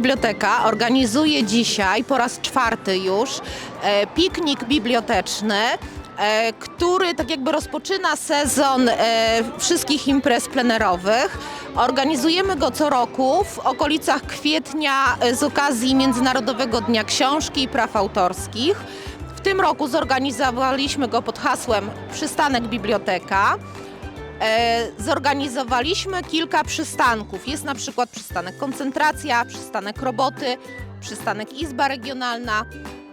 Biblioteka organizuje dzisiaj po raz czwarty już e, piknik biblioteczny, e, który tak jakby rozpoczyna sezon e, wszystkich imprez plenerowych. Organizujemy go co roku w okolicach kwietnia e, z okazji Międzynarodowego Dnia Książki i Praw Autorskich. W tym roku zorganizowaliśmy go pod hasłem Przystanek Biblioteka. E, zorganizowaliśmy kilka przystanków. Jest na przykład przystanek Koncentracja, przystanek Roboty, przystanek Izba Regionalna.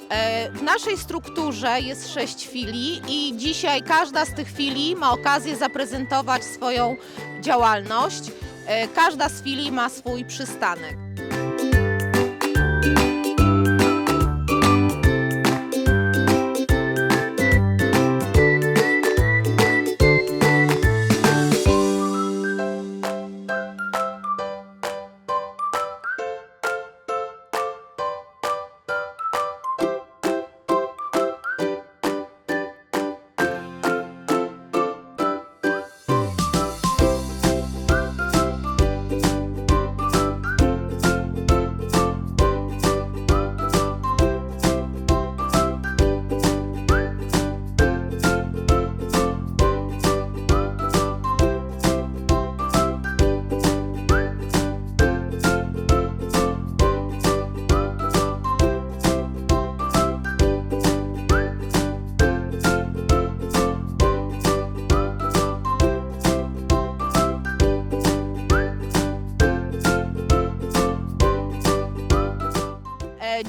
E, w naszej strukturze jest sześć filii i dzisiaj każda z tych filii ma okazję zaprezentować swoją działalność. E, każda z filii ma swój przystanek.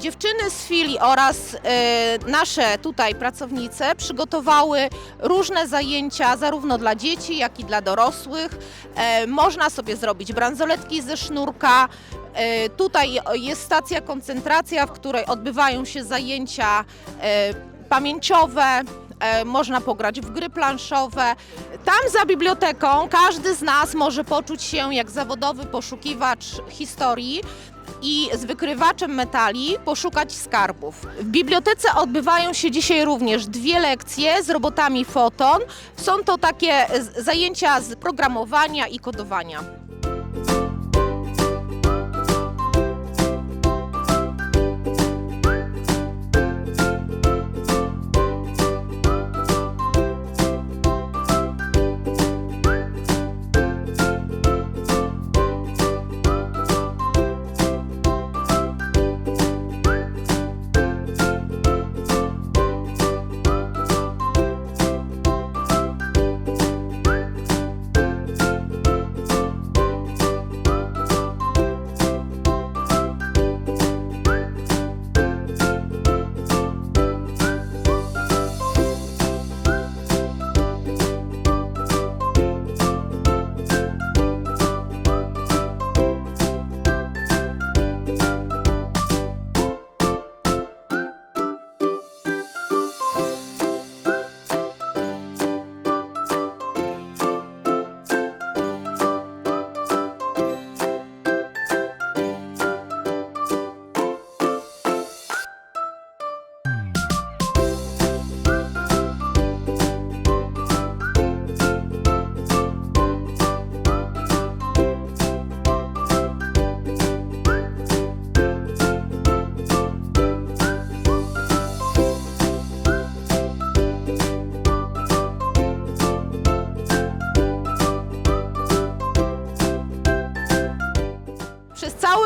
Dziewczyny z filii oraz e, nasze tutaj pracownice przygotowały różne zajęcia zarówno dla dzieci, jak i dla dorosłych. E, Można sobie zrobić bransoletki ze sznurka. E, Tutaj jest stacja koncentracja, w której odbywają się zajęcia e, pamięciowe. Można pograć w gry planszowe. Tam za biblioteką każdy z nas może poczuć się jak zawodowy poszukiwacz historii i z wykrywaczem metali poszukać skarbów. W bibliotece odbywają się dzisiaj również dwie lekcje z robotami Foton. Są to takie zajęcia z programowania i kodowania.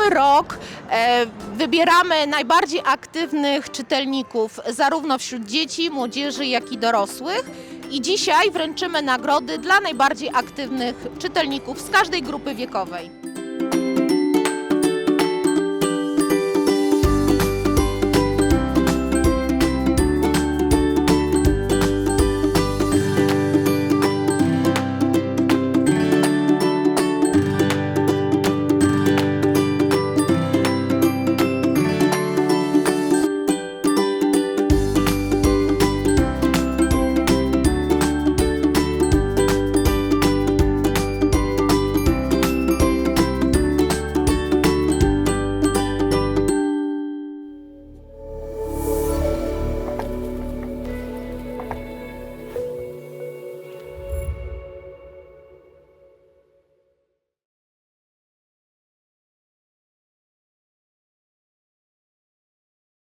Cały rok e, wybieramy najbardziej aktywnych czytelników, zarówno wśród dzieci, młodzieży, jak i dorosłych. I dzisiaj wręczymy nagrody dla najbardziej aktywnych czytelników z każdej grupy wiekowej.